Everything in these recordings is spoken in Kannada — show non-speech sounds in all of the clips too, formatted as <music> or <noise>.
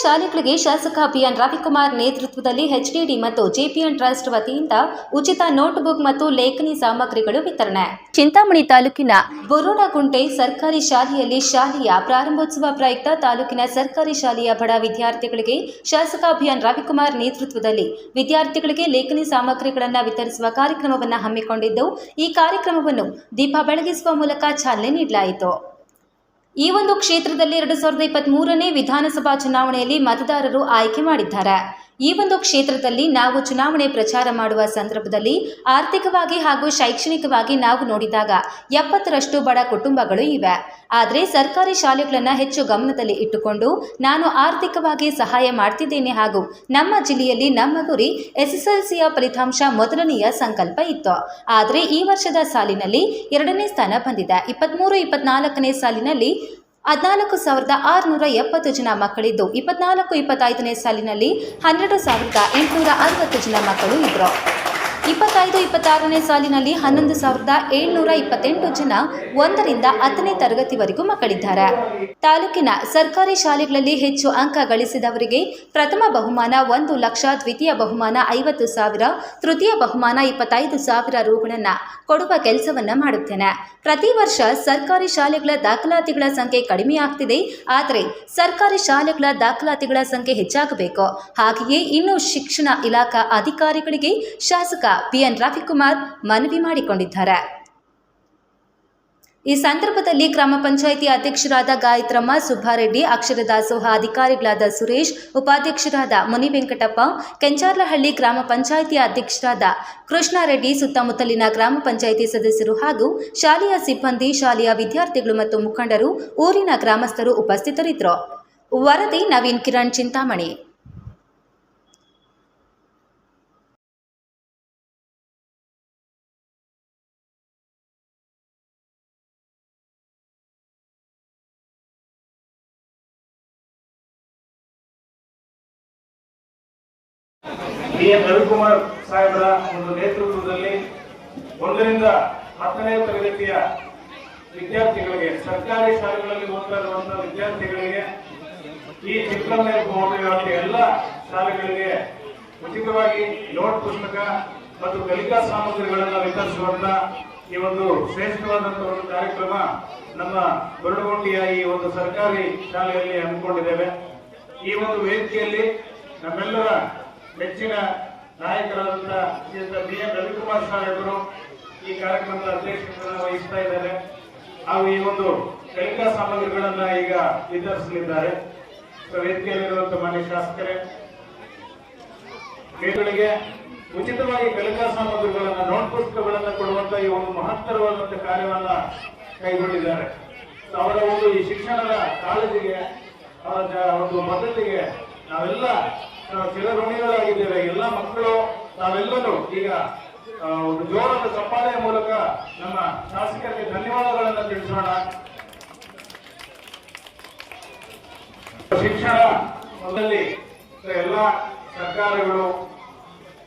ಶಾಲೆಗಳಿಗೆ ಶಾಸಕ ಬಿಎನ್ ರವಿಕುಮಾರ್ ನೇತೃತ್ವದಲ್ಲಿ ಎಚ್ಡಿಡಿ ಮತ್ತು ಜೆಪಿಎನ್ ಟ್ರಸ್ಟ್ ವತಿಯಿಂದ ಉಚಿತ ನೋಟ್ಬುಕ್ ಮತ್ತು ಲೇಖನಿ ಸಾಮಗ್ರಿಗಳು ವಿತರಣೆ. ಚಿಂತಾಮಣಿ ತಾಲೂಕಿನ ಬುರುಡಗುಂಟೆ ಸರ್ಕಾರಿ ಶಾಲೆಯಲ್ಲಿ ಶಾಲೆಯ ಪ್ರಾರಂಭೋತ್ಸವ ಪ್ರಯುಕ್ತ ತಾಲೂಕಿನ ಸರ್ಕಾರಿ ಶಾಲೆಯ ಬಡ ವಿದ್ಯಾರ್ಥಿಗಳಿಗೆ ಶಾಸಕ ಬಿಎನ್ ರವಿಕುಮಾರ್ ನೇತೃತ್ವದಲ್ಲಿ ವಿದ್ಯಾರ್ಥಿಗಳಿಗೆ ಲೇಖನಿ ಸಾಮಗ್ರಿಗಳನ್ನು ವಿತರಿಸುವ ಕಾರ್ಯಕ್ರಮವನ್ನು ಹಮ್ಮಿಕೊಂಡಿದ್ದು ಈ ಕಾರ್ಯಕ್ರಮವನ್ನು ದೀಪ ಬೆಳಗಿಸುವ ಮೂಲಕ ಚಾಲನೆ ನೀಡಲಾಯಿತು. ಈ ಒಂದು ಕ್ಷೇತ್ರದಲ್ಲಿ ಎರಡು ಸಾವಿರದ ಇಪ್ಪತ್ತ್ ಮೂರನೇ ವಿಧಾನಸಭಾ ಚುನಾವಣೆಯಲ್ಲಿ ಮತದಾರರು ಆಯ್ಕೆ ಮಾಡಿದ್ದಾರೆ. ಈ ಒಂದು ಕ್ಷೇತ್ರದಲ್ಲಿ ನಾವು ಚುನಾವಣೆ ಪ್ರಚಾರ ಮಾಡುವ ಸಂದರ್ಭದಲ್ಲಿ ಆರ್ಥಿಕವಾಗಿ ಹಾಗೂ ಶೈಕ್ಷಣಿಕವಾಗಿ ನಾವು ನೋಡಿದಾಗ ಎಪ್ಪತ್ತರಷ್ಟು ಬಡ ಕುಟುಂಬಗಳು ಇವೆ. ಆದರೆ ಸರ್ಕಾರಿ ಶಾಲೆಗಳನ್ನು ಹೆಚ್ಚು ಗಮನದಲ್ಲಿ ಇಟ್ಟುಕೊಂಡು ನಾನು ಆರ್ಥಿಕವಾಗಿ ಸಹಾಯ ಮಾಡ್ತಿದ್ದೇನೆ ಹಾಗೂ ನಮ್ಮ ಜಿಲ್ಲೆಯಲ್ಲಿ ನಮ್ಮ ಗುರಿ ಎಸ್ಎಸ್ಎಲ್ಸಿಯ ಫಲಿತಾಂಶ ಮೊದಲನೆಯ ಸಂಕಲ್ಪ ಇತ್ತು. ಆದರೆ ಈ ವರ್ಷದ ಸಾಲಿನಲ್ಲಿ ಎರಡನೇ ಸ್ಥಾನ ಬಂದಿದೆ. ಇಪ್ಪತ್ತ್ಮೂರು ಇಪ್ಪತ್ನಾಲ್ಕನೇ ಸಾಲಿನಲ್ಲಿ ಹದಿನಾಲ್ಕು ಸಾವಿರದ ಆರುನೂರ ಎಪ್ಪತ್ತು ಜನ ಮಕ್ಕಳಿದ್ದು ಇಪ್ಪತ್ನಾಲ್ಕು, ಇಪ್ಪತ್ತೈದನೇ ಸಾಲಿನಲ್ಲಿ ಹನ್ನೆರಡು ಸಾವಿರದ ಎಂಟುನೂರ ಅರವತ್ತು ಜನ ಮಕ್ಕಳು ಇದ್ದರು ಇಪ್ಪತ್ತೈದು, ಇಪ್ಪತ್ತಾರನೇ ಸಾಲಿನಲ್ಲಿ ಹನ್ನೊಂದು ಸಾವಿರದ ಏಳ್ನೂರ ಇಪ್ಪತ್ತೆಂಟು ಜನ ಒಂದರಿಂದ ಹತ್ತನೇ ತರಗತಿವರೆಗೂ ಮಕ್ಕಳಿದ್ದಾರೆ. ತಾಲೂಕಿನ ಸರ್ಕಾರಿ ಶಾಲೆಗಳಲ್ಲಿ ಹೆಚ್ಚು ಅಂಕ ಗಳಿಸಿದವರಿಗೆ ಪ್ರಥಮ ಬಹುಮಾನ ಒಂದು ಲಕ್ಷ, ದ್ವಿತೀಯ ಬಹುಮಾನ ಐವತ್ತು ಸಾವಿರ, ತೃತೀಯ ಬಹುಮಾನ ಇಪ್ಪತ್ತೈದು ಸಾವಿರ ರೂಗಳನ್ನು ಕೊಡುವ ಕೆಲಸವನ್ನ ಮಾಡುತ್ತೇನೆ. ಪ್ರತಿ ವರ್ಷ ಸರ್ಕಾರಿ ಶಾಲೆಗಳ ದಾಖಲಾತಿಗಳ ಸಂಖ್ಯೆ ಕಡಿಮೆಯಾಗ್ತಿದೆ ಆದರೆ ಸರ್ಕಾರಿ ಶಾಲೆಗಳ ದಾಖಲಾತಿಗಳ ಸಂಖ್ಯೆ ಹೆಚ್ಚಾಗಬೇಕು. ಹಾಗೆಯೇ ಇನ್ನು ಶಿಕ್ಷಣ ಇಲಾಖಾ ಅಧಿಕಾರಿಗಳಿಗೆ ಶಾಸಕ ಬಿಎನ್ ರವಿಕುಮಾರ್ ಮನವಿ ಮಾಡಿಕೊಂಡಿದ್ದಾರೆ. ಈ ಸಂದರ್ಭದಲ್ಲಿ ಗ್ರಾಮ ಪಂಚಾಯಿತಿ ಅಧ್ಯಕ್ಷರಾದ ಗಾಯತ್ರಮ್ಮ ಸುಬ್ಬಾರೆಡ್ಡಿ, ಅಕ್ಷರ ದಾಸೋಹ ಅಧಿಕಾರಿಗಳಾದ ಸುರೇಶ್, ಉಪಾಧ್ಯಕ್ಷರಾದ ಮುನಿವೆಂಕಟಪ್ಪ, ಕೆಂಚಾರ್ಲಹಳ್ಳಿ ಗ್ರಾಮ ಪಂಚಾಯಿತಿ ಅಧ್ಯಕ್ಷರಾದ ಕೃಷ್ಣಾರೆಡ್ಡಿ, ಸುತ್ತಮುತ್ತಲಿನ ಗ್ರಾಮ ಪಂಚಾಯಿತಿ ಸದಸ್ಯರು ಹಾಗೂ ಶಾಲೆಯ ಸಿಬ್ಬಂದಿ, ಶಾಲೆಯ ವಿದ್ಯಾರ್ಥಿಗಳು ಮತ್ತು ಮುಖಂಡರು, ಊರಿನ ಗ್ರಾಮಸ್ಥರು ಉಪಸ್ಥಿತರಿದ್ದರು. ವರದಿ ನವೀನ್ ಕಿರಣ್ ಚಿಂತಾಮಣಿ. ಬಿ ಎಂ ರವಿಕುಮಾರ್ ಸಾಹೇಬರ ಒಂದು ನೇತೃತ್ವದಲ್ಲಿ ಒಂದರಿಂದ ಹತ್ತನೇ ತರಗತಿಯ ವಿದ್ಯಾರ್ಥಿಗಳಿಗೆ, ಸರ್ಕಾರಿ ಶಾಲೆಗಳಲ್ಲಿ ಓದ್ತಾ ಇರುವಂತಹ ವಿದ್ಯಾರ್ಥಿಗಳಿಗೆ ಈ ಚಿತ್ರಮಯ ಮೌಲ್ಯವಾಗಿ ಎಲ್ಲ ಶಾಲೆಗಳಿಗೆ ಉಚಿತವಾಗಿ ನೋಟ್ ಪುಸ್ತಕ ಮತ್ತು ಕಲಿಕಾ ಸಾಮಗ್ರಿಗಳನ್ನು ವಿತರಿಸುವಂತ ಈ ಒಂದು ಶ್ರೇಷ್ಠವಾದಂತಹ ಒಂದು ಕಾರ್ಯಕ್ರಮ ನಮ್ಮ ಗರುಡಗುಂಡಿಯ ಈ ಒಂದು ಸರ್ಕಾರಿ ಶಾಲೆಯಲ್ಲಿ ಹಮ್ಮಿಕೊಂಡಿದ್ದೇವೆ. ಈ ಒಂದು ವೇದಿಕೆಯಲ್ಲಿ ನಮ್ಮೆಲ್ಲರ ನೆಚ್ಚಿನ ನಾಯಕರಾದಂತ ಶ್ರೀಯುತ ಬಿ ಎನ್ ರವಿಕುಮಾರ್ ಸಾಹೇಬರು ಈ ಕಾರ್ಯಕ್ರಮದ ಅಧ್ಯಕ್ಷತೆಯನ್ನು ವಹಿಸ್ತಾ ಇದ್ದಾರೆ. ಹಾಗೂ ಈ ಒಂದು ಕಲಿಕಾ ಸಾಮಗ್ರಿಗಳನ್ನ ಈಗ ವಿತರಿಸಲಿದ್ದಾರೆ. ವೇದಿಕೆಯಲ್ಲಿರುವಂತಹ ಮಾನ್ಯ ಶಾಸಕರೇ ಕೈಗಳಿಗೆ ಉಚಿತವಾಗಿ ಕಲಿಕಾ ಸಾಮಗ್ರಿಗಳನ್ನ ನೋಟ್ ಪುಸ್ತಕಗಳನ್ನ ಕೊಡುವಂತ ಈ ಒಂದು ಮಹತ್ತರವಾದಂತಹ ಕಾರ್ಯವನ್ನ ಕೈಗೊಂಡಿದ್ದಾರೆ. ಅವರ ಒಂದು ಈ ಶಿಕ್ಷಣದ ಕಾಳಜಿಗೆ ಅವರ ಒಂದು ಮದ್ದತಿಗೆ ನಾವೆಲ್ಲ ಆ, ಚಿರಋಣಿಗಳಾಗಿದ್ದೇವೆ ಎಲ್ಲ ಮಕ್ಕಳು, ನಾವೆಲ್ಲರೂ ಈಗ ಒಂದು ಜೋರದ ಚಪ್ಪಾಳೆಯ ಮೂಲಕ ನಮ್ಮ ಶಾಸಕರಿಗೆ ಧನ್ಯವಾದಗಳನ್ನು ತಿಳಿಸೋಣ. ಶಿಕ್ಷಣದಲ್ಲಿ ಎಲ್ಲ ಸರ್ಕಾರಗಳು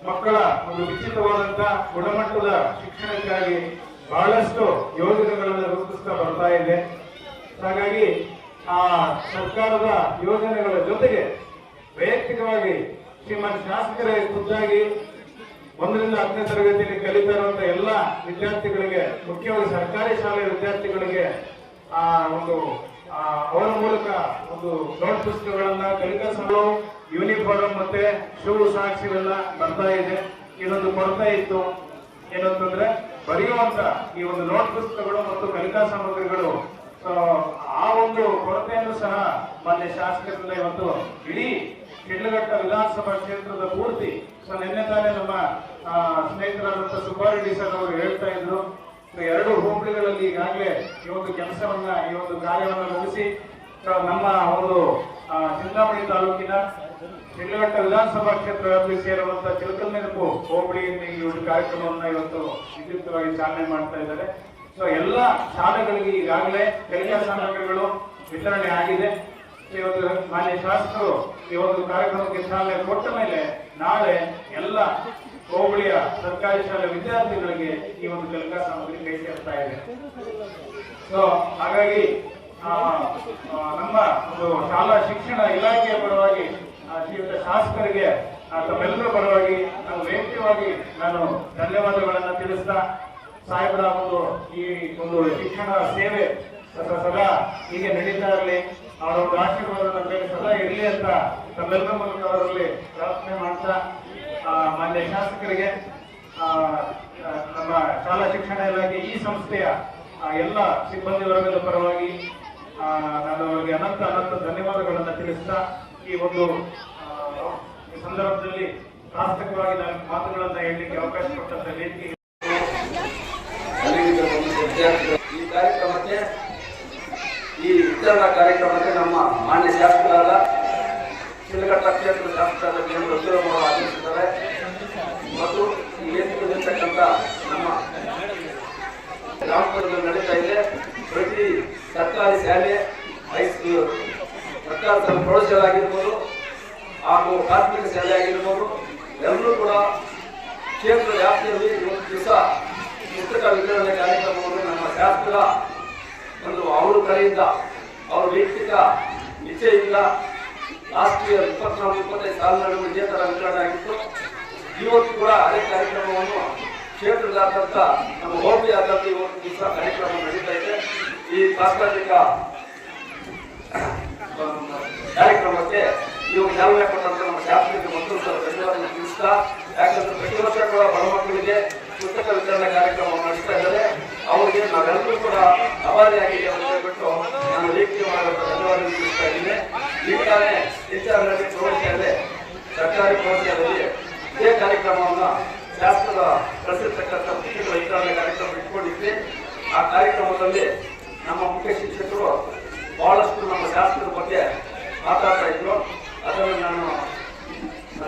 ಮಕ್ಕಳ ಒಂದು ನಿಶ್ಚಿತವಾದಂತ ಗುಣಮಟ್ಟದ ಶಿಕ್ಷಣಕ್ಕಾಗಿ ಬಹಳಷ್ಟು ಯೋಜನೆಗಳನ್ನು ರೂಪಿಸ್ತಾ ಬರ್ತಾ ಇದೆ. ಹಾಗಾಗಿ ಆ ಸರ್ಕಾರದ ಯೋಜನೆಗಳ ಜೊತೆಗೆ ವೈಯಕ್ತಿಕವಾಗಿ ಶ್ರೀಮಂತ ಶಾಸಕರೇ ಖುದ್ದಾಗಿ ಒಂದರಿಂದ ಹತ್ತನೇ ತರಗತಿಯಲ್ಲಿ ಕಲಿತಾ ಇರುವಂತ ಎಲ್ಲ ವಿದ್ಯಾರ್ಥಿಗಳಿಗೆ, ಮುಖ್ಯವಾಗಿ ಸರ್ಕಾರಿ ಶಾಲೆಯ ವಿದ್ಯಾರ್ಥಿಗಳಿಗೆ, ಆ, ಒಂದು ಅವರ ಮೂಲಕ ಒಂದು ನೋಟ್ ಪುಸ್ತಕಗಳನ್ನ, ಕಲಿಕಾ ಸಭೆ ಯೂನಿಫಾರ್ಮ್ ಮತ್ತೆ ಶೂ ಸಾಕ್ಸ್ ಇವೆಲ್ಲ ಬರ್ತಾ ಇದೆ. ಇನ್ನೊಂದು ಕೊರತೆ ಇತ್ತು. ಏನಂತಂದ್ರೆ, ಬರೆಯುವಂತ ಈ ಒಂದು ನೋಟ್ ಪುಸ್ತಕಗಳು ಮತ್ತು ಕಲಿಕಾ ಸಾಮಗ್ರಿಗಳು ಆ ಒಂದು ಕೊರತೆಯನ್ನು ಸಹ ಮಾನ್ಯ ಶಾಸಕರಿಂದ ಇವತ್ತು ಇಡೀ ವಿಧಾನಸಭಾ ಕ್ಷೇತ್ರದ ಪೂರ್ತಿ ಸೊ ನಿನ್ನೆ ತಾನೇ ನಮ್ಮ ಆ, ಸ್ನೇಹಿತರಾದಂತ ಸುಬ್ಬಾರೆಡ್ಡಿ ಸರ್ ಅವರು ಹೇಳ್ತಾ ಇದ್ರು. ಎರಡು ಹೋಬಳಿಗಳಲ್ಲಿ ಈಗಾಗಲೇ ಈ ಒಂದು ಕೆಲಸವನ್ನ ಈ ಒಂದು ಕಾರ್ಯವನ್ನು ಮುಗಿಸಿ ನಮ್ಮ ಒಂದು ಚಿಂತಾಮಣಿ ತಾಲೂಕಿನ ಶಿಡ್ಲಘಟ್ಟ ವಿಧಾನಸಭಾ ಕ್ಷೇತ್ರ ವ್ಯಾಪ್ತಿ ಸೇರುವಂತಹ ಚಿಲಕಲ್ ನೆನಪು ಹೋಬಳಿಯಿಂದ ಈ ಒಂದು ಕಾರ್ಯಕ್ರಮವನ್ನ ಇವತ್ತು ವಿದ್ಯುಕ್ತವಾಗಿ ಚಾಲನೆ ಮಾಡ್ತಾ ಇದ್ದಾರೆ. ಸೊ ಎಲ್ಲ ಶಾಲೆಗಳಿಗೆ ಈಗಾಗಲೇ ಕಲಿಕಾ ಸಾಮಗ್ರಿಗಳು ವಿತರಣೆ ಆಗಿದೆ. ಇವತ್ತು ಮಾನ್ಯ ಶಾಸಕರು ಈ ಒಂದು ಕಾರ್ಯಕ್ರಮಕ್ಕೆ ಚಾಲನೆ ಕೊಟ್ಟ ಮೇಲೆ ನಾಳೆ ಎಲ್ಲ ಹೋಬಳಿಯ ಸರ್ಕಾರಿ ಶಾಲೆ ವಿದ್ಯಾರ್ಥಿಗಳಿಗೆ ಈ ಒಂದು ಕಲಿಕಾ ಸಾಮಗ್ರಿ ಕೈ ಸೇರ್ತಾ ಇದೆ. ಸೊ ಹಾಗಾಗಿ ನಮ್ಮ ಒಂದು ಶಾಲಾ ಶಿಕ್ಷಣ ಇಲಾಖೆಯ ಪರವಾಗಿ ಶ್ರೀಯುತ ಶಾಸಕರಿಗೆ ತಮ್ಮೆಲ್ಲರ ಪರವಾಗಿ ನಾನು ವೈಯಕ್ತಿಕವಾಗಿ ನಾನು ಧನ್ಯವಾದಗಳನ್ನ ತಿಳಿಸ್ತಾ, ಸಾಹೇಬರ, ಒಂದು ಈ ಒಂದು ಶಿಕ್ಷಣ ಸೇವೆ ಸದಾ ಹೀಗೆ ನಡೀತಾ ಇರಲಿ. ಅವರ ಒಂದು ಆಶೀರ್ವಾದ ನಮ್ಮ ಮೇಲೆ ಸದಾ ಇರಲಿ ಅಂತ ತಮ್ಮೆಲ್ಲರ ಮೂಲಕ ಅವರಲ್ಲಿ ಪ್ರಾರ್ಥನೆ ಮಾಡ್ತಾ ಮಾನ್ಯ ಶಾಸಕರಿಗೆ ನಮ್ಮ ಶಾಲಾ ಶಿಕ್ಷಣ ಇಲಾಖೆ ಈ ಸಂಸ್ಥೆಯ ಎಲ್ಲ ಸಿಬ್ಬಂದಿ ವರ್ಗದ ಪರವಾಗಿ ನಾನು ಅವರಿಗೆ ಅನಂತ ಅನಂತ ಧನ್ಯವಾದಗಳನ್ನು ತಿಳಿಸ್ತಾ, ಈ ಒಂದು ಸಂದರ್ಭದಲ್ಲಿ ಪ್ರಾಸ್ತಕವಾಗಿ ನಾನು ಮಾತುಗಳನ್ನು ಹೇಳಲಿಕ್ಕೆ ಅವಕಾಶ ಕೊಟ್ಟಂತ ವೇದಿಕೆ ವಿತರಣಾ ಕಾರ್ಯಕ್ರಮಕ್ಕೆ ನಮ್ಮ ಮಾನ್ಯ ಶಾಸಕರಾದ ಶಿಲಘಟ್ಟ ಕ್ಷೇತ್ರದ ಶಾಸಕರಾದ ಕೆ ಎಂ ರಘುರಾಮ್ ಅವರು ಆಗಮಿಸಿದ್ದಾರೆ ಮತ್ತು ಈ ವೇದಿಕೆಯಲ್ಲಿರ್ತಕ್ಕಂಥ ನಮ್ಮ ಗ್ರಾಮಪುರದಲ್ಲಿ ನಡೀತಾ ಇದೆ ಪ್ರತಿ ಸರ್ಕಾರಿ ಶಾಲೆ ಹೈಸ್ಕೂಲ್ ಸರ್ಕಾರ ಪ್ರೌಢಶಾಲೆ ಆಗಿರ್ಬೋದು ಹಾಗೂ ಪ್ರಾಥಮಿಕ ಶಾಲೆ ಆಗಿರ್ಬೋದು ಎಲ್ಲರೂ ಕೂಡ ಕ್ಷೇತ್ರ ವ್ಯಾಪ್ತಿಯಲ್ಲಿ ಇವತ್ತು ದಿವಸ ಪುಸ್ತಕ ವಿತರಣೆ ಕಾರ್ಯಕ್ರಮವನ್ನು ನಮ್ಮ ಶಾಸಕರ ಒಂದು ಅವರು ಕರೆಯಿಂದ ಅವರ ವೈಯಕ್ತಿಕ ಇಚ್ಛೆಯಿಂದ ರಾಷ್ಟ್ರೀಯ ಇಪ್ಪತ್ನಾಲ್ಕು ಇಪ್ಪತ್ತೈದು ಸಾಲ ನಡುವೆ ವಿಜೇತರ ವಿತರಣೆ ಆಗಿತ್ತು. ಇವತ್ತು ಕೂಡ ಅದೇ ಕಾರ್ಯಕ್ರಮವನ್ನು ಕ್ಷೇತ್ರದಾದ್ಯಂತ ನಮ್ಮ ಹೋಬಳಿಯಾದ್ಯಂತ ಇವತ್ತು ದಿವಸ ಕಾರ್ಯಕ್ರಮ ನಡೀತಾ ಇದೆ. ಈ ಸಾಂಸ್ಕೃತಿಕ ಕಾರ್ಯಕ್ರಮಕ್ಕೆ ನೀವು ಚಾಲನೆ ಕೊಟ್ಟಂತ ನಮ್ಮ ಶಾಸಕರಿಗೆ ಮತ್ತೊಂದು ಧನ್ಯವಾದ ತಿಳಿಸ್ತಾ, ಯಾಕಂದ್ರೆ ಪ್ರತಿ ವರ್ಷ ಕೂಡ ಬಡ ಮಕ್ಕಳಿಗೆ ಪುಸ್ತಕ ವಿತರಣೆ ಕಾರ್ಯಕ್ರಮವನ್ನು ನಡೆಸ್ತಾ ಇದ್ದಾರೆ. ಅವರಿಗೆ ನಾವೆಲ್ಲರೂ ಕೂಡ ಅಭಾರಿಯಾಗಿದೆ ಅಂತ ಹೇಳ್ಬಿಟ್ಟು ನಾನು ವೈಯಕ್ತಿಕವಾದ ಧನ್ಯವಾದ ತಿಳಿಸ್ತಾ ಇದ್ದೀನಿ. ತಾನೇ ಹೆಚ್ಚಾಗಿ ಪ್ರೌಢಶಾಲೆ ಸರ್ಕಾರಿ ಪ್ರೌಢಶಾಲೆಯಲ್ಲಿ ಇದೇ ಕಾರ್ಯಕ್ರಮವನ್ನು ಶಾಸ್ತ್ರದ ಕಳಿಸಿರ್ತಕ್ಕಂಥ ಪುಸ್ತಕಗಳ ವಿತರಣೆ ಕಾರ್ಯಕ್ರಮ ಇಟ್ಕೊಂಡಿದ್ವಿ. ಆ ಕಾರ್ಯಕ್ರಮದಲ್ಲಿ ನಮ್ಮ ಮುಖ್ಯ ಶಿಕ್ಷಕರು ಬಹಳಷ್ಟು ನಮ್ಮ ಶಾಸ್ತ್ರದ ಬಗ್ಗೆ ಮಾತಾಡ್ತಾ ಇದ್ರು. ಅದನ್ನು ನಾನು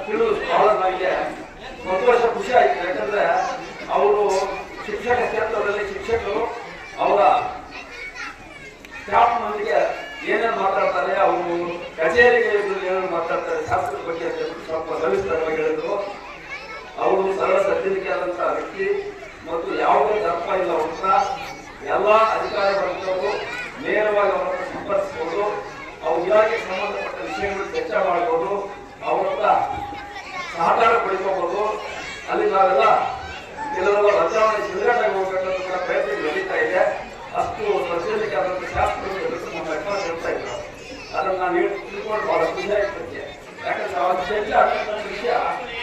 ತಿಳಿದು ಬಹಳ ನನಗೆ ಸಂತೋಷ ಖುಷಿ ಆಯಿತು. ಯಾಕಂದರೆ ಅವರು ಶಿಕ್ಷಕ ಕ್ಷೇತ್ರದಲ್ಲಿ ಶಿಕ್ಷಕರು ಅವರ ಸ್ಟಾಫ್ನೊಂದಿಗೆ ಏನೇನು ಮಾತಾಡ್ತಾರೆ, ಅವರು ಕಚೇರಿಗೆ ಏನು ಮಾತಾಡ್ತಾರೆ ಶಾಸ್ತ್ರದ ಬಗ್ಗೆ ಸ್ವಲ್ಪ ಸವಿಸ್ತರವಾಗಿ ಹೇಳಿದ್ರು. ಅವರು ಸರಳ ಸಜ್ಜನಿಕೆ ಆದಂತಹ ವ್ಯಕ್ತಿ ಮತ್ತು ಯಾವುದೇ ದರ್ಪ ಇಲ್ಲ ಅವ್ರ ಎಲ್ಲ ಅಧಿಕಾರ ವರ್ಗದವರು ನೇರವಾಗಿ ಅವರನ್ನು ಸಂಪರ್ಕಿಸಬಹುದು ಅವ್ರ ಇಲಾಖೆಗೆ ಸಂಬಂಧಪಟ್ಟ ವಿಷಯಗಳು ಚರ್ಚೆ ಮಾಡಬಹುದು ಅವರನ್ನ ಸಹಕಾರ ಪಡ್ಕೋಬಹುದು ಅಲ್ಲಿ ನಾವೆಲ್ಲ ಕೆಲವೆಲ್ಲ ರಜಾವಣೆ ಸಿದ್ಧಗಟ್ಟಾಗಿ ಹೋಗ್ಬೇಕಂತ ಪ್ರಯತ್ನ ನಡೀತಾ ಇದೆ. ಅಷ್ಟು ಸಜ್ಜನಿಕೆ ಆದಂತಹ ಶಾಸ್ತ್ರ ನಮ್ಮ ಲೆಕ್ಕ ಹೇಳ್ತಾ ಅದನ್ನು ನಾನು ಹೇಳಿ ತಿಳ್ಕೊಂಡು ಬಹಳ ಖುಷಿ ಆಯ್ತು ಯಾಕಂದ್ರೆ ಚರ್ಚೆ ಆಗ್ತಕ್ಕಂಥ ವಿಷಯ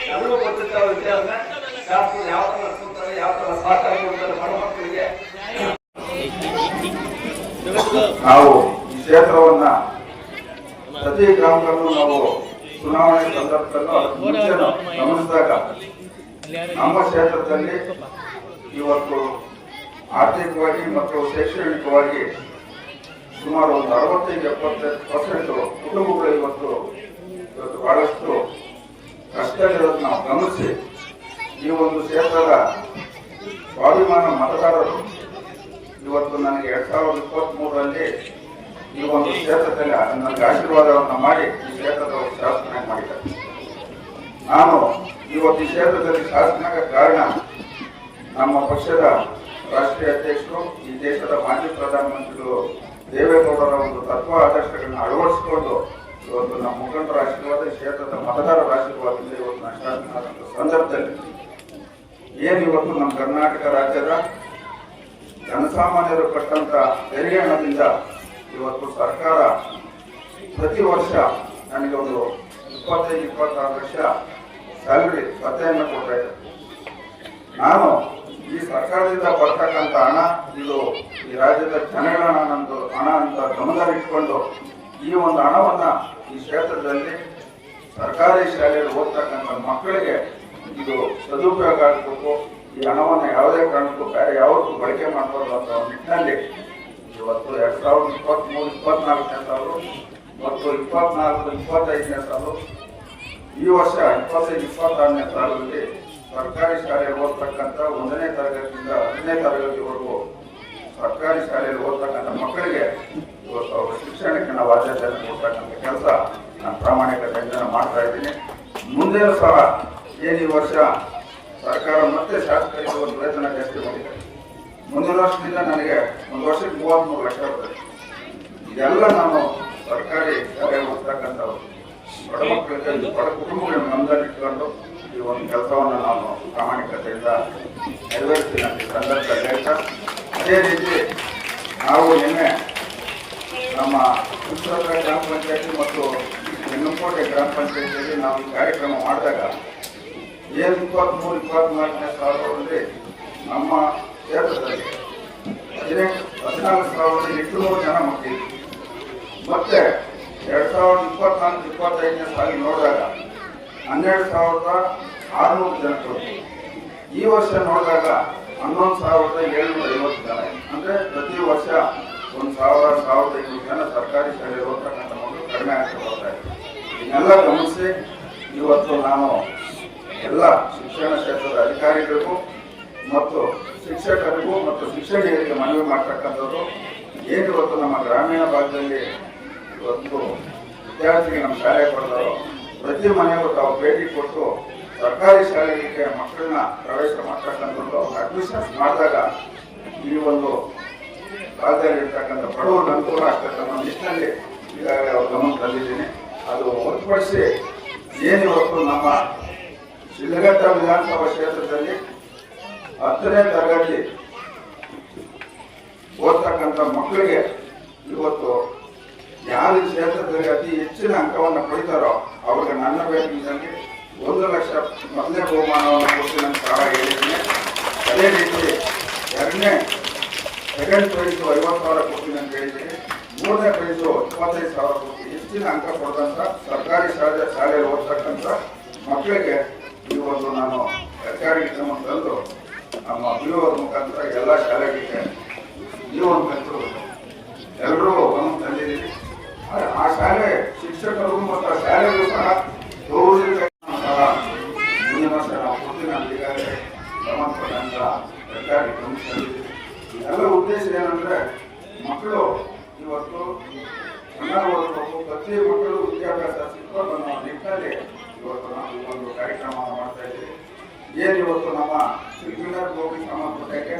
ಎಲ್ಲರೂ ಗೊತ್ತಿರ್ತಾವ ವಿಷಯ ಅಂದ್ರೆ ಶಾಸ್ತ್ರ ಯಾವ ಥರ ನಡ್ಸ್ಕೊಂತಾರೆ ಯಾವ ತರ ಸಹಕಾರ ಕೊಡ್ತಾರೆ ಬಡ ಮಕ್ಕಳಿಗೆ ನಾವು ಕ್ಷೇತ್ರವನ್ನ ಪ್ರತಿ ಗ್ರಾಮದಲ್ಲೂ ನಾವು ಚುನಾವಣೆ ಸಂದರ್ಭದಲ್ಲೂ ಗಮನಿಸಿದಾಗ ನಮ್ಮ ಕ್ಷೇತ್ರದಲ್ಲಿ ಇವತ್ತು ಆರ್ಥಿಕವಾಗಿ ಮತ್ತು ಶೈಕ್ಷಣಿಕವಾಗಿ ಸುಮಾರು ಒಂದು ಅರವತ್ತೈದು ಎಪ್ಪತ್ತೈದು ಪರ್ಸೆಂಟ್ ಕುಟುಂಬಗಳು ಇವತ್ತು ಇವತ್ತು ಬಹಳಷ್ಟು ಕಷ್ಟಗಳಿರೋದು ನಾವು ಗಮನಿಸಿ ಈ ಒಂದು ಕ್ಷೇತ್ರದ ಸ್ವಾಭಿಮಾನ ಮತದಾರರು ಇವತ್ತು ನನಗೆ ಎರಡ್ ಸಾವಿರದ ಇಪ್ಪತ್ತ್ ಮೂರರಲ್ಲಿ ಈ ಒಂದು ಕ್ಷೇತ್ರದಲ್ಲಿ ನನಗೆ ಆಶೀರ್ವಾದವನ್ನು ಮಾಡಿ ಈ ಕ್ಷೇತ್ರದ ಶಾಸನ ಮಾಡಿದ್ದಾರೆ. ನಾನು ಇವತ್ತು ಈ ಕ್ಷೇತ್ರದಲ್ಲಿ ಶಾಸನಾಗ ಕಾರಣ ನಮ್ಮ ಪಕ್ಷದ ರಾಷ್ಟ್ರೀಯ ಅಧ್ಯಕ್ಷರು, ಈ ದೇಶದ ಮಾಜಿ ಪ್ರಧಾನಮಂತ್ರಿಗಳು ದೇವೇಗೌಡರ ಒಂದು ತತ್ವ ಆದರ್ಶಗಳನ್ನ ಅಳವಡಿಸಿಕೊಂಡು ಇವತ್ತು ನಮ್ಮ ಮುಖಂಡರ ಆಶೀರ್ವಾದ, ಕ್ಷೇತ್ರದ ಮತದಾರರ ಆಶೀರ್ವಾದದಿಂದ ಇವತ್ತು ನಷ್ಟ ಸಂದರ್ಭದಲ್ಲಿ ಏನು ಇವತ್ತು ನಮ್ಮ ಕರ್ನಾಟಕ ರಾಜ್ಯದ ಜನಸಾಮಾನ್ಯರು ಕಟ್ಟಂತ ತೆರಿಗೆ ಇವತ್ತು ಸರ್ಕಾರ ಪ್ರತಿ ವರ್ಷ ನನಗೆ ಒಂದು ಇಪ್ಪತ್ತೈದು, ಇಪ್ಪತ್ತಾರು ಲಕ್ಷ ಸ್ಯಾಲ್ರಿ ಭತ್ತೆಯನ್ನು ಕೊಡ್ತಾ ನಾನು ಈ ಸರ್ಕಾರದಿಂದ ಬರ್ತಕ್ಕಂಥ ಹಣ, ಇದು ಈ ರಾಜ್ಯದ ಜನಗಳ ಹಣ ನಂದು ಹಣ ಅಂತ ಗಮನದಲ್ಲಿಟ್ಕೊಂಡು ಈ ಒಂದು ಹಣವನ್ನ ಈ ಕ್ಷೇತ್ರದಲ್ಲಿ ಸರ್ಕಾರಿ ಶಾಲೆಯಲ್ಲಿ ಓದ್ತಕ್ಕಂಥ ಮಕ್ಕಳಿಗೆ ಇದು ಸದುಪಯೋಗ ಆಗಬೇಕು. ಈ ಹಣವನ್ನು ಯಾವುದೇ ಕಾರಣಕ್ಕೂ ಬೇರೆ ಯಾವತ್ತೂ ಬಳಕೆ ಮಾಡಬಾರ್ದು ಅಂತ ನಿಟ್ಟಿನಲ್ಲಿ ಇವತ್ತು ಎರಡು ಸಾವಿರದ ಇಪ್ಪತ್ತ್ಮೂರು ಇಪ್ಪತ್ನಾಲ್ಕನೇ ಸಾಲು ಮತ್ತು ಇಪ್ಪತ್ನಾಲ್ಕು, ಇಪ್ಪತ್ತೈದನೇ ಸಾಲು ಈ ವರ್ಷ ಇಪ್ಪತ್ತೈದು, ಇಪ್ಪತ್ತಾರನೇ ಸಾಲಲ್ಲಿ ಸರ್ಕಾರಿ ಶಾಲೆಯಲ್ಲಿ ಓದ್ತಕ್ಕಂಥ ಒಂದನೇ ತರಗತಿಯಿಂದ ಹತ್ತನೇ ತರಗತಿವರೆಗೂ ಸರ್ಕಾರಿ ಶಾಲೆಯಲ್ಲಿ ಓದ್ತಕ್ಕಂಥ ಮಕ್ಕಳಿಗೆ ಇವತ್ತು ಅವರ ಶಿಕ್ಷಣಕ್ಕೆ ನಾವು ಆದ್ಯತೆಯನ್ನು ಕೊಡ್ತಕ್ಕಂಥ ಕೆಲಸ ನಾನು ಪ್ರಾಮಾಣಿಕತೆಯಿಂದ ಮಾಡ್ತಾ ಇದ್ದೀನಿ. ಮುಂದಿನ ಸಹ ಏನು ಈ ವರ್ಷ ಸರ್ಕಾರ ಮತ್ತೆ ಶಾಸಕರಿಗೆ ಒಂದು ಪ್ರಯತ್ನ ಜಾಸ್ತಿ ಮಾಡಿದೆ. ಮುಂದಿನ ವರ್ಷದಿಂದ ನನಗೆ ಒಂದು ವರ್ಷಕ್ಕೆ ಮೂವತ್ತ್ಮೂರು ಲಕ್ಷ ಬರುತ್ತೆ. ಇದೆಲ್ಲ ನಾನು ಸರ್ಕಾರಿ ಶಾಲೆ ಓದ್ತಕ್ಕಂಥವ್ರು ಬಡ ಮಕ್ಕಳಿಗೆ ಬಡ ಕುಟುಂಬಗಳನ್ನ ನಮ್ದಲ್ಲಿ ಇಟ್ಕೊಂಡು ಈ ಒಂದು ಕೆಲಸವನ್ನು ನಾನು ಪ್ರಾಮಾಣಿಕತೆಯಿಂದ ನೆರವೇರಿಸ್ತೀನಿ ಅಂತ ಸಂದರ್ಭದಲ್ಲಿ ಹೇಳ್ತಾ. ಅದೇ ರೀತಿ ನಾವು ನಿನ್ನೆ ನಮ್ಮ ಹುಣಸೂರು ಗ್ರಾಮ ಪಂಚಾಯತಿ ಮತ್ತು ಹೆಣ್ಣುಕೋಟೆ ಗ್ರಾಮ ಪಂಚಾಯತಿಯಲ್ಲಿ ನಾವು ಕಾರ್ಯಕ್ರಮ ಮಾಡಿದಾಗ ಏನು ಇಪ್ಪತ್ತ್ಮೂರು ಇಪ್ಪತ್ತ್ನಾಲ್ಕನೇ ಸಾವಿರದಲ್ಲಿ ನಮ್ಮ ಕ್ಷೇತ್ರದಲ್ಲಿ ಹದಿನೆಂಟು, ಹದಿನಾಲ್ಕು ಸಾವಿರದ ಎಂಟುನೂರು ಜನ ಮಕ್ಕಳಿದ್ರು. ಮತ್ತೆ ಎರಡು ಸಾವಿರದ ಇಪ್ಪತ್ನಾಲ್ಕು, ಇಪ್ಪತ್ತೈದನೇ ಸಾಲಿ ನೋಡಿದಾಗ ಹನ್ನೆರಡು ಸಾವಿರದ ಆರುನೂರು ಜನರು. ಈ ವರ್ಷ ನೋಡಿದಾಗ ಹನ್ನೊಂದು ಸಾವಿರದ ಏಳ್ನೂರ ಐವತ್ತು ಜನ. ಅಂದರೆ ಪ್ರತಿ ವರ್ಷ ಒಂದು ಸಾವಿರ, ಸಾವಿರದ ಐನೂರು ಜನ ಸರ್ಕಾರಿ ಶಾಲೆಯಲ್ಲಿ ಓದ್ತಕ್ಕಂಥ ಮಕ್ಕಳು ಕಡಿಮೆ ಆಗ್ತಾ ಬರ್ತಾ ಇದೆ. ಇದನ್ನೆಲ್ಲ ಗಮನಿಸಿ, ಇವತ್ತು ನಾನು ಎಲ್ಲ ಶಿಕ್ಷಣ ಕ್ಷೇತ್ರದ ಅಧಿಕಾರಿಗಳಿಗೂ ಮತ್ತು ಶಿಕ್ಷಕರಿಗೂ ಮತ್ತು ಶಿಕ್ಷಕಿಯರಿಗೆ ಮನವಿ ಮಾಡ್ತಕ್ಕಂಥದ್ದು, ಏನು ನಮ್ಮ ಗ್ರಾಮೀಣ ಭಾಗದಲ್ಲಿ ಇವತ್ತು ವಿದ್ಯಾರ್ಥಿಗೆ ನಮ್ಮ ಶಾಲೆ ಕೊಡ್ತಾರೋ ಪ್ರತಿ ಮನೆಗೂ ತಾವು ಭೇಟಿ ಕೊಟ್ಟು ಸರ್ಕಾರಿ ಶಾಲೆಗಳಿಗೆ ಮಕ್ಕಳನ್ನ ಪ್ರವೇಶ ಮಾಡ್ತಕ್ಕಂಥದ್ದು ಅಡ್ಮಿಷನ್ಸ್ ಮಾಡಿದಾಗ ಈ ಒಂದು ರಾಜ್ಯದಲ್ಲಿರ್ತಕ್ಕಂಥ ಬಡವರು ಅನುಕೂಲ ಆಗ್ತಕ್ಕಂಥ ನಿಟ್ಟಿನಲ್ಲಿ ಈಗಾಗಲೇ ಅವ್ರ ಗಮನ ತಂದಿದ್ದೀನಿ. ಅದು ಹೊರತುಪಡಿಸಿ ಏನು ಇವತ್ತು ನಮ್ಮ ಶಿಡ್ಲಘಟ್ಟ ವಿಧಾನಸಭಾ ಕ್ಷೇತ್ರದಲ್ಲಿ ಹತ್ತನೇ ತರಗತಿ ಓದ್ತಕ್ಕಂಥ ಮಕ್ಕಳಿಗೆ ಇವತ್ತು ಯಾವ ಕ್ಷೇತ್ರದಲ್ಲಿ ಅತಿ ಹೆಚ್ಚಿನ ಅಂಕವನ್ನು ಪಡಿತಾರೋ ಅವ್ರಿಗೆ ನನ್ನ ಬ್ಯಾಂಕಿನಲ್ಲಿ ಒಂದು ಲಕ್ಷ ಮೊದಲನೇ ಬಹುಮಾನವನ್ನು ಕೊಡ್ತೀನಿ ಅಂತ ಹೇಳಿದ್ದೀನಿ. ಅದೇ ರೀತಿ ಎರಡನೇ ಸೆಕೆಂಡ್ ಪ್ರೈಸು ಐವತ್ತು ಸಾವಿರ ಕೊಡ್ತೀನಿ ಅಂತ ಹೇಳಿದ್ದೀನಿ. ಮೂರನೇ ಪ್ರೈಸು ಇಪ್ಪತ್ತೈದು ಸಾವಿರ ಕೊಡ್ತೀನಿ. ಹೆಚ್ಚಿನ ಅಂಕ ಕೊಡ್ದಂಥ ಸರ್ಕಾರಿ ಶಾಲೆ ಶಾಲೆಯಲ್ಲಿ ಓದ್ತಕ್ಕಂಥ ಮಕ್ಕಳಿಗೆ ಈ ಒಂದು ನಾನು ಸರ್ಕಾರಿ ಕ್ರಮ ತಂದು ನಮ್ಮ ಅಭಿವೃದ್ಧಿ ಮುಖಾಂತರ ಎಲ್ಲ ಶಾಲೆಗಳಿಗೆ ಈ ಒಂದು ಎಲ್ಲರೂ ಒಂದು ಆ- ಶಾಲೆ ಶಿಕ್ಷಕರು ಮತ್ತು ಆ ಶಾಲೆಗಳು ಸಹ ಮುಂದಿನ ವರ್ಷ ನಾವು ಸರ್ಕಾರಿ ಕಮಿಷನ್ ಉದ್ದೇಶ ಏನಂದ್ರೆ, ಮಕ್ಕಳು ಇವತ್ತು ಓದಬೇಕು ಪ್ರತಿ ಮಕ್ಕಳು ವಿದ್ಯಾಭ್ಯಾಸ ಸಿಕ್ಕೋದು ಅನ್ನೋ ನಿಟ್ಟಿನಲ್ಲಿ ಇವತ್ತು ಒಂದು ಕಾರ್ಯಕ್ರಮವನ್ನು ಮಾಡ್ತಾ ಇದ್ದೀವಿ. ಏನು ಇವತ್ತು ನಮ್ಮ ಕ್ರಿಮಿನಲ್ ಹೋಗಿ ಸಂಬಂಧಪಟ್ಟಕ್ಕೆ?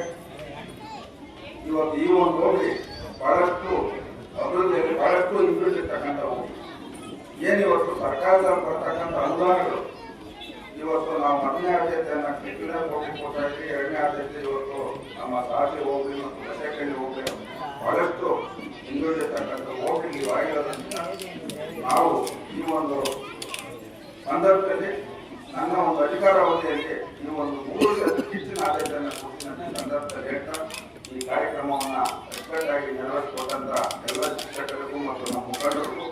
ಇವತ್ತು ಈ ಒಂದು ಹೋಗಿ ಬಹಳಷ್ಟು ಅಭಿವೃದ್ಧಿಯಲ್ಲಿ ಬಹಳಷ್ಟು ಹಿಂದುಳಿದಿರ್ತಕ್ಕಂಥವು ಏನು ಇವತ್ತು ಬರ್ತಕ್ಕಂಥ ಅನುದಾನಗಳು? ಇವತ್ತು ನಾವು ಮೊದಲನೇ ಆದ್ಯತೆಯನ್ನ ಕೊಡ್ತಾ ಇದ್ವಿ ಎರಡನೇ ಆದ್ಯತೆ ಇವತ್ತು ನಮ್ಮ ಸಾಧ್ಯ ಹೋಗಿ ಮತ್ತು ಬಸೆಕಳ್ಳಿ ಹೋಗಿ ಬಹಳಷ್ಟು ಹಿಂದುಳಿದಿರ್ತಕ್ಕಂಥ ಹೋಗಿ ಆಗಿರೋದ್ರಿಂದ ನಾವು ಈ ಒಂದು ಸಂದರ್ಭದಲ್ಲಿ ನನ್ನ ಒಂದು ಅಧಿಕಾರಾವಧಿಯಲ್ಲಿ ಈ ಒಂದು ಮೂರು ಹೆಚ್ಚಿನ ಆದ್ಯತೆಯನ್ನು ಕೊಡ್ತೀನಿ ಅಂತ ಈ ಸಂದರ್ಭದಲ್ಲಿ ಹೇಳ್ತಾ ಈ ಕಾರ್ಯಕ್ರಮವನ್ನ ಅಚ್ಚುಕಟ್ಟಾಗಿ ನೆರವೇರಿಸಿಕೊಟ್ಟಂತ ಎಲ್ಲ ಶಿಕ್ಷಕರಿಗೂ ಮತ್ತು ನಮ್ಮ ಮುಖಂಡರಿಗೂ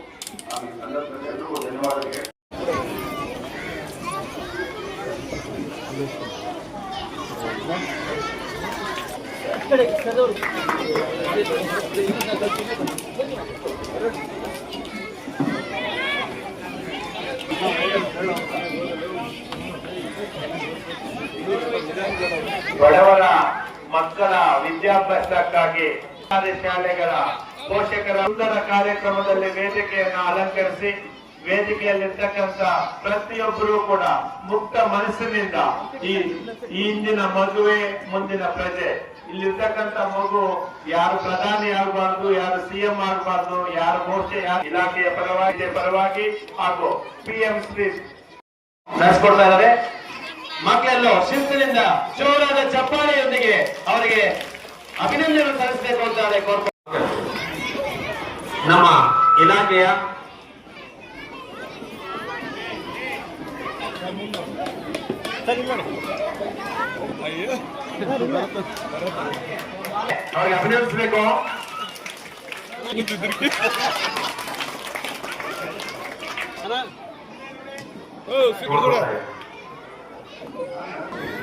ನಾನು ಈ ಸಂದರ್ಭದಲ್ಲಿ ಎಲ್ಲರಿಗೂ ಧನ್ಯವಾದಗಳು ಬಡವರ ಮಕ್ಕಳ ವಿದ್ಯಾಭ್ಯಾಸಕ್ಕಾಗಿ ಶಾಲೆಗಳ ಪೋಷಕರ ಸುಂದರ ಕಾರ್ಯಕ್ರಮದಲ್ಲಿ ವೇದಿಕೆಯನ್ನು ಅಲಂಕರಿಸಿ ವೇದಿಕೆಯಲ್ಲಿರ್ತಕ್ಕಂಥ ಪ್ರತಿಯೊಬ್ಬರೂ ಕೂಡ ಮುಕ್ತ ಮನಸ್ಸಿನಿಂದ ಈ ಹಿಂದಿನ ಮಗುವೆ ಮುಂದಿನ ಪ್ರಜೆ. ಇಲ್ಲಿರ್ತಕ್ಕಂಥ ಮಗು ಯಾರು ಪ್ರಧಾನಿ ಆಗಬಾರ್ದು, ಯಾರು ಸಿಎಂ ಆಗಬಾರ್ದು, ಯಾರು ಮೋರ್ಚೆ ಇಲಾಖೆಯ ಪರವಾಗಿ ಪರವಾಗಿ ಹಾಗೂ ಪಿಎಂ ಶ್ರೀ ನಡೆಸ್ಕೊಡ್ತಾ ಇದ್ದಾರೆ. ಮಕ್ಕಳೆಲ್ಲೋ ಶಿಸ್ತಿನಿಂದ ಜೋರಾದ ಚಪ್ಪಾಳೆಯೊಂದಿಗೆ ಅವರಿಗೆ ಅಭಿನಂದನೆ ಸಲ್ಲಿಸಬೇಕು ಅಂತ ಹೇಳಿ ಕೋರ್ಕೊ- ನಮ್ಮ ಇಲಾಖೆಯ ಅವ್ರಿಗೆ ಅಭಿನಂದಿಸಬೇಕು <laughs>